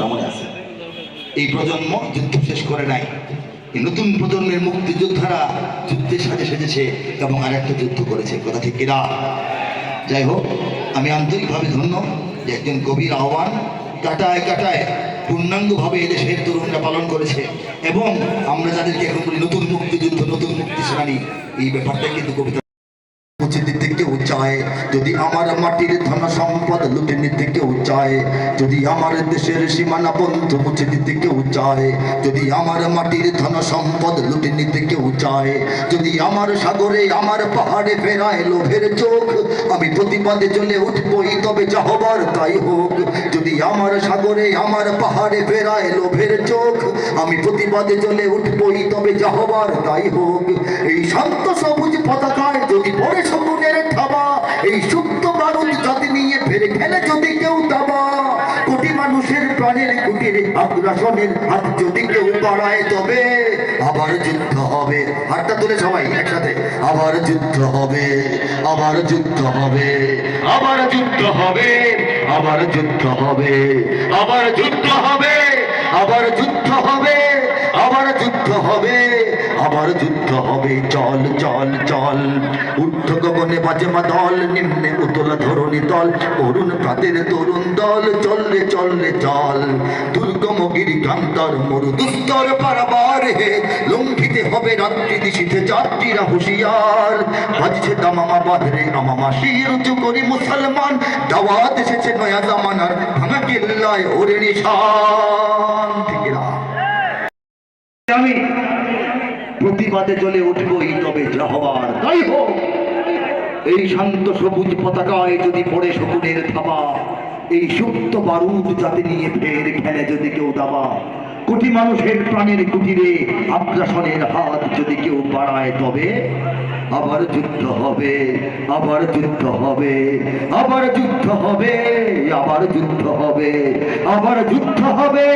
কথাটা মনে আছে? এই প্রজন্ম যুদ্ধ শেষ করে নাই। নতুন প্রজন্মের মুক্তিযোদ্ধারা যুদ্ধে সাজে সেজেছে এবং আরেকটা যুদ্ধ করেছে। কথা ঠিক কিনা? যাই হোক, আমি আন্তরিকভাবে ধন্য যে একজন কবির আহ্বান কাটায় কাটায় পূর্ণাঙ্গভাবে এদেশের তরুণরা পালন করেছে এবং আমরা যাদেরকে এখন বলি নতুন মুক্তিযুদ্ধ, নতুন মুক্তি সেনানি এই ব্যাপারটা কিন্তু কবিতা উচিত উচ্চায় যদি আমার মাটির ধন সম্পদ লুটে নিতে কেউ চায়, যদি আমার দেশের সীমানা বন্ধ মুছে দিতে কেউ চায়, যদি আমার মাটির ধন সম্পদ লুটে নিতে কেউ চায়, যদি আমার সাগরে আমার পাহাড়ে ফেরায় লোভের চোখ, আমি প্রতিবাদে চলে উঠবই, তবে যা হবার তাই হোক। যদি আমার সাগরে আমার পাহাড়ে ফেরায় লোভের চোখ, আমি প্রতিবাদে চলে উঠবই, তবে যা হবার তাই হোক। এই শান্ত সবুজ পতাকায় যদি পড়ে নিয়ে যদি কেউ দাবা কোটি মানুষের প্রাণের, কুটির আগ্রাসনের হাত যদি কেউ বাড়ায় তবে আবার যুদ্ধ হবে। হাতটা তুলে সবাই একসাথে। আবার যুদ্ধ হবে, আবার যুদ্ধ হবে, আবার যুদ্ধ হবে, আবার যুদ্ধ হবে, আবার যুদ্ধ হবে, আবার যুদ্ধ হবে, আবার যুদ্ধ হবে, আবার যুদ্ধ হবে চল চল চল ঊর্ধ্ব গগনে বাজে মা দল, নিম্নে উতলা ধরণী দল। অরুণ প্রাতের তরুণ দল, চললে চললে চল দুর্গম গিরি কান্তর মরু দুস্তর পারাবার হে। লঙ্ঘিতে হবে রাত্রি দিশিতে যাত্রীরা হুঁশিয়ার। বাজছে দামামা বাঁধরে আমামা শির, উঁচু করি মুসলমান। দাওয়াত এসেছে নয়া জামানার ভাঙা কেল্লায় ওরে নিশান। আমি প্রতিবাদে জ্বলে উঠবই তবে যা হবার তাই হোক। এই শান্ত সবুজ পতাকায় যদি পড়ে শকুনের থাবা এই সুপ্ত বারুদ যাতে নিয়ে ফের খেলে যদি কেউ দাবা কোটি মানুষের প্রাণের কুটিরে আগ্রাসনের হাত যদি কেউ বাড়ায় তবে আবার যুদ্ধ হবে আবার যুদ্ধ হবে আবার যুদ্ধ হবে আবার যুদ্ধ হবে আবার যুদ্ধ হবে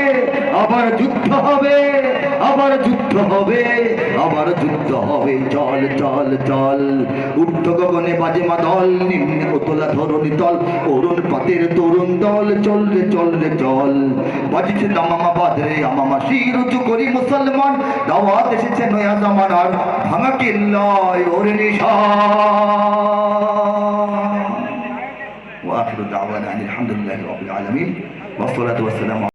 আবার যুদ্ধ হবে। আবার যুদ্ধ হবে আবার যুদ্ধ হবে চল চল চল ঊর্ধ্ব গগনে বাজে মা দল নিম্নে উতলা ধরণী তল অরুণ পাতের তরুণ দল চললে চললে চল বাজিছে দামামা বাদরে আমামা শির উঁচু করি মুসলমান দাওয়াত এসেছে নয়া জামানার ভাঙা কিল্লায় ওরে নিশান واخر دعوانا ان الحمد لله رب العالمين والصلاه والسلام